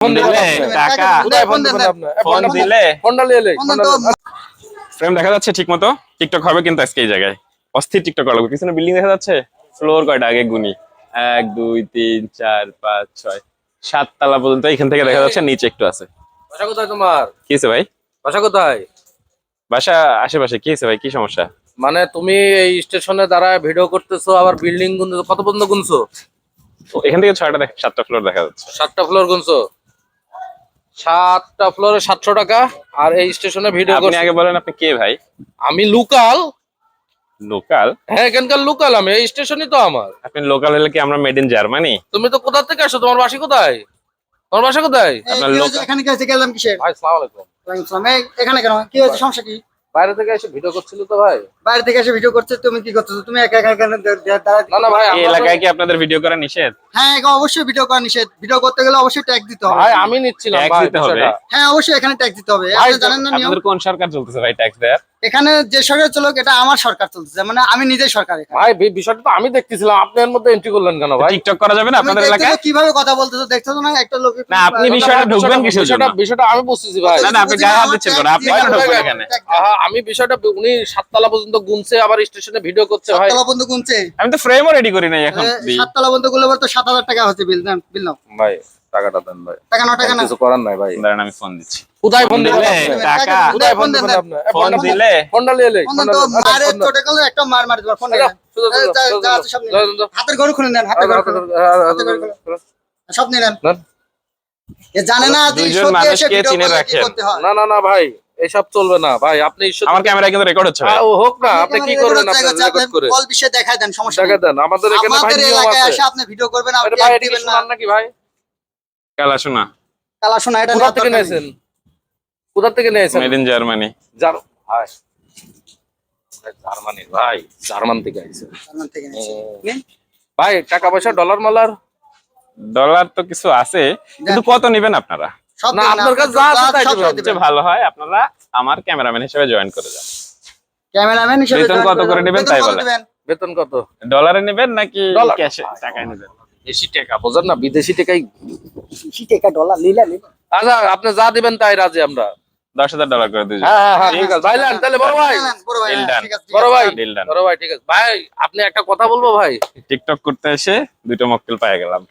Phone দিলে টাকা। Phone? এ, phone দিলে। ফোনটা নিয়ে। ফ্রেম দেখা যাচ্ছে ঠিক মতো টিকটক হবে কিন্তু আজকে এই জায়গায়। অস্থির টিকটক লাগবে। পিছনে বিল্ডিং দেখা যাচ্ছে? ফ্লোর কয়টা? আগে গুনি। এক দুই তিন চার পাঁচ ছয়। সাত তলা পর্যন্ত এখান থেকে দেখা যাচ্ছে নিচে একটু আছে। বাসা কোথায় তোমার? কি হয়েছে ভাই? বাসা কোথায়? বাসা আশেপাশে। কি হয়েছে ভাই? কি সমস্যা? মানে তুমি এই স্টেশনে দাঁড়ায় ভিডিও করতেছো আবার বিল্ডিং গুনছো কত পর্যন্ত গুনছো? তো এখান থেকে ছয়টা দেখ সাতটা ফ্লোর দেখা যাচ্ছে। সাতটা ফ্লোর গুনছো? সাতটা ফ্লোরে সাতশো টাকা। আর এই স্টেশনে ভিডিও আপনি আগে বলেন আপনি কে ভাই? আমি লোকাল। লোকাল? হ্যাঁ এখানকার লোকাল আমি এই স্টেশনই তো আমার। আপনি লোকাল হলে কি আমরা মেড ইন জার্মানি তুমি তো কোথা থেকে আসো তোমার বাসা কোথায়? তোমার বাসা কোথায়? আপনার কি লোক- হয়েছে? এখানে কি গেলাম কিসের ভাই সালাম আলাইকুম। ওয়ালাইকুম আসসালাম। এখানে কেন? কি হয়েছে? সমস্যা কি? বাইরে থেকে এসে ভিডিও করছিল তো ভাই। বাইরে থেকে এসে ভিডিও করছ তুমি কি করতেছো? তুমি একা একা এখানে না না ভাই এই এলাকায় কি আপনাদের ভিডিও করা নিষেধ? হ্যাঁ একা অবশ্যই ভিডিও করা নিষেধ। ভিডিও করতে গেলে অবশ্যই ট্যাগ দিতে হবে। ভাই আমি নিচ্ছিলাম ভাই দিতে হবে। হ্যাঁ অবশ্যই এখানে ট্যাগ দিতে হবে। আপনি জানেন না নিয়ম? আপনাদের কোন সরকার চলতেছে ভাই ট্যাক্স দেয়ার এখানে যে সরকার চলুক এটা আমার সরকার চলতেছে। মানে আমি নিজেই সরকার এখানে। ভাই বিষয়টা তো আমি দেখতেছিলাম। আপনার মধ্যে এন্ট্রি করলেন কেন ভাই? টিকটক করা যাবে না আপনাদের এলাকায়? কীভাবে কথা বলতেছো? দেখতেছো না একটা লোক না, আপনি বিষয়টা ঢুকবেন কিসের জন্য? বিষয়টা বিষয়টা আমি বুঝতেছি ভাই। না, না, আপনি গায়ে হাত দিচ্ছেন কেন? আপনি কেন ঢুকবেন এখানে? আমি বিষয়টা উনি সাততলা পর্যন্ত গুনছে আবার স্টেশনে ভিডিও করছে ভাই। সাততলা বন্ধু গুনছে। আমি তো ফ্রেমও রেডি করি নাই এখন সাততলা বন্ধু গুলো তো সাত হাজার টাকা হচ্ছে বিল দেন বিল নাও। ভাই টাকাটা দেন ভাই। টাকা নাও টাকা নাও। কিছু করার নাই ভাই। দাঁড়ান আমি ফোন দিচ্ছি। কোথায় ফোন দিলে? টাকা কোথায় ফোন। আপনি ফোন দিলে। ফোনটা নিয়ে এলে। ফোন তো মারে চটে গেলে একটা মার মারি দেবার ফোন নিয়ে। হাতের ঘর খুলে নেন হাতের ঘর খুলে সব নিয়ে নেন। এ জানে না দুইজন মানুষকে চিনে রাখেন। হয়? না না না ভাই। এসব চলবে না ভাই। আপনি ঈশ্বর আমার ক্যামেরা কিন্তু রেকর্ড হচ্ছে ও হোক না আপনি কি করবেন আপনি রেকর্ড করে? কল বিষয়ে দেখায় দেন সমস্যা টাকা নেই। দেন আমাদের এখানে ভাই নিয়ম এলাকায় আছে। এসে আপনি ভিডিও করবেন ট্যাগ ভাই এটা কি দিবেন না। শোনান নাকি ভাই? কালা শোনা কালা শোনা এটা কোথা থেকে নিয়েছেন? কোথা থেকে নিয়েছেন? মেড ইন জার্মানি জার ভাই। জার্মানি ভাই জার্মান থেকে আইছে। জার্মান থেকে নিয়েছি। নিন। ভাই টাকা পয়সা ডলার মালার? ডলার তো কিছু আছে কিন্তু কত নেবেন আপনারা? না, আপনার কাছে যা আছে তাই সব দিবেন। দিবেন। সবচেয়ে ভালো হয় আপনারা আমার ক্যামেরাম্যান হিসেবে জয়েন করে যান। ক্যামেরাম্যান হিসেবে বেতন কত করে নেবেন তাই বলেন। বেতন কত? ডলারে নেবেন নাকি ক্যাশে? টাকায় নেবেন। দেশি টাকা বোঝেন না বিদেশি টাকাই বেশি টাকা ডলার লিলা লিলা আচ্ছা আপনি যা দিবেন তাই রাজি আমরা। দশ হাজার ডলার করে দুজন হ্যাঁ হ্যাঁ হ্যাঁ ঠিক আছে। ভাই তাহলে বড় ভাই। নেন, বড় ভাই, Deal done. ঠিক আছে, ঠিক বড় আছে। ভাই বড় ভাই ঠিক আছে। ভাই আপনি একটা কথা বলব ভাই? টিকটক করতে এসে দুটো মক্কেল পায়ে গেলাম।